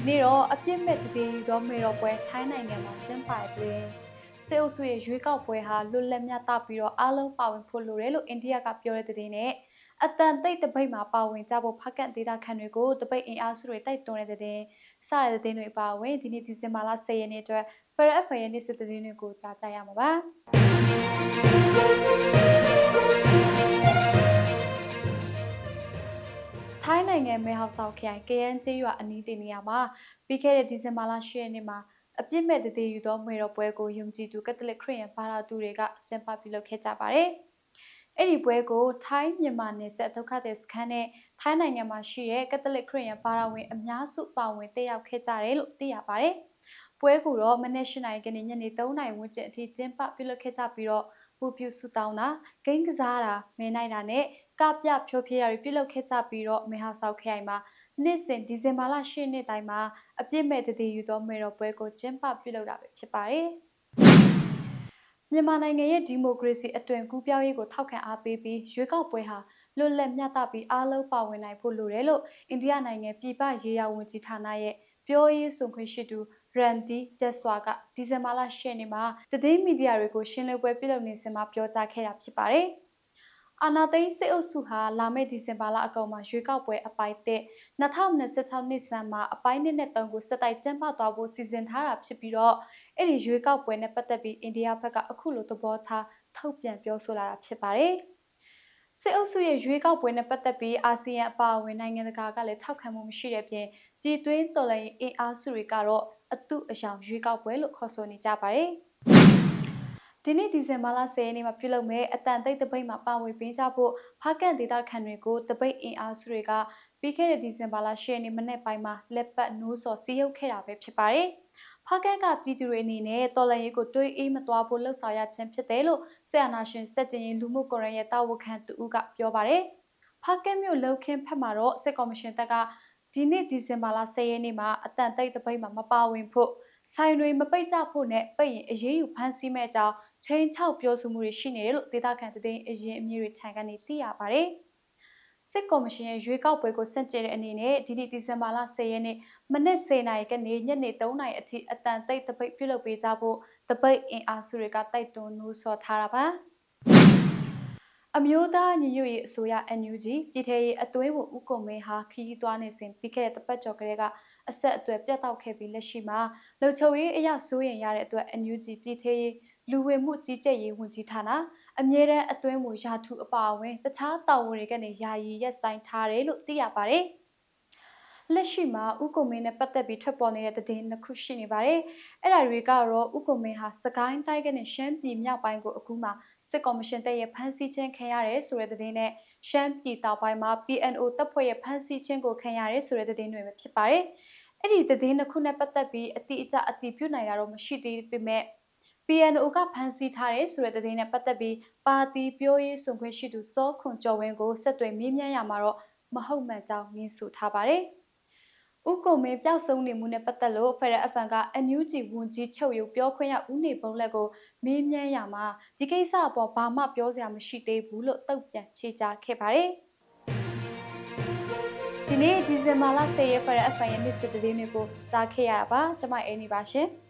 ဒီနေ့တော့အပြစ်မဲ့တည်တည်ယူသောမေတော်ပွဲထိုင်းနိုင်ငံမှာကျင်းပရတဲ့စေအုပ်စုရဲ့ရွေးကောက်ပွဲဟာလွတ်လပ်မြတ်တပြီးတော့အားလုံးပါဝင်ဖို့လိုတယ်လို့အိန္ဒိယကပြောတဲ့တဲ့နဲ့အတန်တိတ်တပိတ်မှာပါဝင်ကြဖို့ဖက်ကန်ဒေတာခံတွေကိုတပိတ်အင်အားစုတွေတိုက်တွန်းတဲ့တဲ့စတဲ့တဲ့တွေပါဝင်ဒီနေ့ဒီဇင်ဘာလ10ရက်နေ့အတွက်ဖရအဖရဲ့နေ့စစ်တဲ့တွေကိုကြားကြရမှာပါ နိုင်ငံမဲဟောက်ဆောက်ခရိုင်ကယန်းကျေးရွာအနီးတင်နေရာမှာပြီးခဲ့တဲ့ဒီဇင်ဘာလ10ရက်နေ့မှာအပြစ်မဲ့တည်တည်ယူသောမေတော်ပွဲကိုယုံကြည်သူကက်သလစ်ခရစ်ယာန်ဘာသာသူတွေကကျင်းပပြုလုပ်ခဲ့ကြပါတယ်။အဲ့ဒီပွဲကိုထိုင်းမြန်မာနယ်စပ်ဒုက္ခသည်စခန်းနဲ့ထိုင်းနိုင်ငံမှာရှိတဲ့ကက်သလစ်ခရစ်ယာန်ဘာသာဝင်အများစုပါဝင်တက်ရောက်ခဲ့ကြတယ်လို့သိရပါတယ်။ပွဲကိုတော့မနက်၈နာရီကနေညနေ3နာရီဝန်းကျင်အထိကျင်းပပြုလုပ်ခဲ့ကြပြီးတော့ ပူပြူဆူတောင်းတာဂိမ်းကစားတာမင်းနိုင်တာနဲ့ကပြဖြိုးဖြေးရပြုလုပ်ခဲ့ကြပြီးတော့မေဟောက်ဆောက်ခရိုင်မှာနေ့စဉ်ဒီဇင်ဘာလ10ရက်နေ့တိုင်းမှာအပြစ်မဲ့တည်တည်ယူသောမေတော်ပွဲကိုကျင်းပပြုလုပ်တာပဲဖြစ်ပါတယ်။မြန်မာနိုင်ငံရဲ့ဒီမိုကရေစီအသွင်ကူးပြောင်းရေးကိုထောက်ခံအားပေးပြီးရွေးကောက်ပွဲဟာလွတ်လပ်မျှတပြီးအားလုံးပါဝင်နိုင်ဖို့လိုတယ်လို့အိန္ဒိယနိုင်ငံပြည်ပရေးရာဝန်ကြီးဌာနရဲ့ပြောရေးဆိုခွင့်ရှိသူ ရန်ဒီဂျက်ဆွာကဒီဇင်ဘာလ10ရက်နေ့မှာသတင်းမီဒီယာတွေကိုရှင်းလင်းပွဲပြုလုပ်နေစဉ်မှာပြောကြားခဲ့တာဖြစ်ပါတယ်။အာနာသိန်းစစ်အုပ်စုဟာလာမယ့်ဒီဇင်ဘာလအကောင်မှာရွေးကောက်ပွဲအပိုင်းတက်2026နှစ်ဆန်းမှာအပိုင်းနှစ်နဲ့3ကိုစက်တိုက်ကျင်းပသွားဖို့စီစဉ်ထားတာဖြစ်ပြီးတော့အဲ့ဒီရွေးကောက်ပွဲနဲ့ပတ်သက်ပြီးအိန္ဒိယဘက်ကအခုလိုသဘောထားထုတ်ပြန်ပြောဆိုလာတာဖြစ်ပါတယ်။စစ်အုပ်စုရဲ့ရွေးကောက်ပွဲနဲ့ပတ်သက်ပြီးအာဆီယံအပါအဝင်နိုင်ငံတကာကလည်းထောက်ခံမှုမရှိတဲ့ပြင်ပြည်တွင်းတော်လှန်ရေးအင်အားစုတွေကတော့ အတုအယောင်ရွေးကောက်ပွဲလို့ခေါ်ဆိုနေကြပါတယ်။ဒီနေ့ဒီဇင်ဘာလ10ရက်နေ့မှာပြုလုပ်မဲ့အတန်တိတ်တပိတ်မှာပါဝင်ပေးကြဖို့ဖားကန်ဒေတာခံတွေကိုတပိတ်အင်အားစုတွေကပြီးခဲ့တဲ့ဒီဇင်ဘာလ10ရက်နေ့မနေ့ပိုင်းမှာလက်ပတ်နိုးစော်စီးရုပ်ခဲ့တာပဲဖြစ်ပါတယ်။ဖားကန်ကပြည်သူတွေအနေနဲ့တော်လန်ရေးကိုတွေးအေးမသွားဖို့လှုပ်ဆောင်ရခြင်းဖြစ်တယ်လို့ဆရာနာရှင်စက်ကျင်ရင်လူမှုကွန်ရက်ရဲ့တာဝန်ခံသူဦးကပြောပါတယ်။ဖားကန်မြို့လောက်ခင်းဖက်မှာတော့စစ်ကော်မရှင်တပ်က ဒီနေ့ဒီဇင်ဘာလ10ရက်နေ့မှာအတန်တိတ်တပိတ်မှာမပါဝင်ဖို့ဆိုင်တွေမပိတ်ကြဖို့နဲ့ပိတ်ရင်အရေးယူဖမ်းဆီးမဲ့အကြောင်းချိန်ချောက်ပြောဆိုမှုတွေရှိနေတယ်လို့ဒေသခံသတင်းအရင်အမြင့်တွေထံကနေသိရပါတယ်။စစ်ကော်မရှင်ရဲ့ရွေးကောက်ပွဲကိုစန့်ကျင်တဲ့အနေနဲ့ဒီနေ့ဒီဇင်ဘာလ10ရက်နေ့မနက်10:00နာရီကနေညနေ3:00နာရီအထိအတန်တိတ်တပိတ်ပြုလုပ်ပေးကြဖို့တပိတ်အင်အားစုတွေကတိုက်တွန်းနှိုးဆော်ထားတာပါ။ အမျိုးသားညီညွတ်ရေးအစိုးရ NUG ပြည်ထရေးအတွင်းကိုဥက္ကုံမင်းဟာခရီးသွားနေစဉ်ပြီးခဲ့တဲ့တပတ်ကျော်ကလေးကအဆက်အသွယ်ပြတ်တောက်ခဲ့ပြီးလက်ရှိမှာလုံခြုံရေးအရာစိုးရင်ရတဲ့အတွက် NUG ပြည်ထရေးလူဝင်မှုကြီးကြပ်ရေးဝန်ကြီးဌာနအမြဲတမ်းအတွင်းကိုယာထုအပါအဝင်တခြားတာဝန်တွေကနေယာယီရက်ဆိုင်ထားတယ်လို့သိရပါတယ်။လက်ရှိမှာဥက္ကုမင်းနဲ့ပတ်သက်ပြီးထွက်ပေါ်နေတဲ့သတင်းနှစ်ခုရှိနေပါတယ်။အဲ့ဒါတွေကတော့ဥက္ကုမင်းဟာစကိုင်းတိုင်းကနေရှမ်းပြည်မြောက်ပိုင်းကိုအခုမှ စစ်ကော်မရှင်တပ်ရဲ့ဖမ်းဆီးခြင်းခံရတယ်ဆိုတဲ့သတင်းနဲ့ရှမ်းပြည်တောင်ပိုင်းမှာ PNO တပ်ဖွဲ့ရဲ့ဖမ်းဆီးခြင်းကိုခံရတယ်ဆိုတဲ့သတင်းတွေပဲဖြစ်ပါတယ်။အဲ့ဒီသတင်းတစ်ခုနဲ့ပတ်သက်ပြီးအတိအကျအတည်ပြုနိုင်တာတော့မရှိသေးပေမဲ့ PNO ကဖမ်းဆီးထားတဲ့ဆိုတဲ့သတင်းနဲ့ပတ်သက်ပြီးပါတီပြောရေးဆိုခွင့်ရှိသူစောခွန်ကျော်ဝင်းကိုဆက်သွယ်မေးမြန်းရမှာတော့မဟုတ်မှန်ကြောင်းငင်းဆိုထားပါတယ်။ ဥကုံမင်းပျောက်ဆုံးနေမှုနဲ့ပတ်သက်လို့ဖရအဖန်က NUG ဝန်ကြီးချုပ်ရုပ်ပြောခွင့်ရဦးနေပုံလက်ကိုမေးမြန်းရမှာဒီကိစ္စအပေါ်ဘာမှပြောစရာမရှိသေးဘူးလို့တုံ့ပြန်ဖြေကြားခဲ့ပါတယ်။ဒီနေ့ဒီဇင်ဘာလ10ရက်ဖရအဖန်ရဲ့နေ့စစ်သတင်းတွေကိုကြားခဲ့ရတာပါ။ကျွန်မအင်းနေပါရှင်။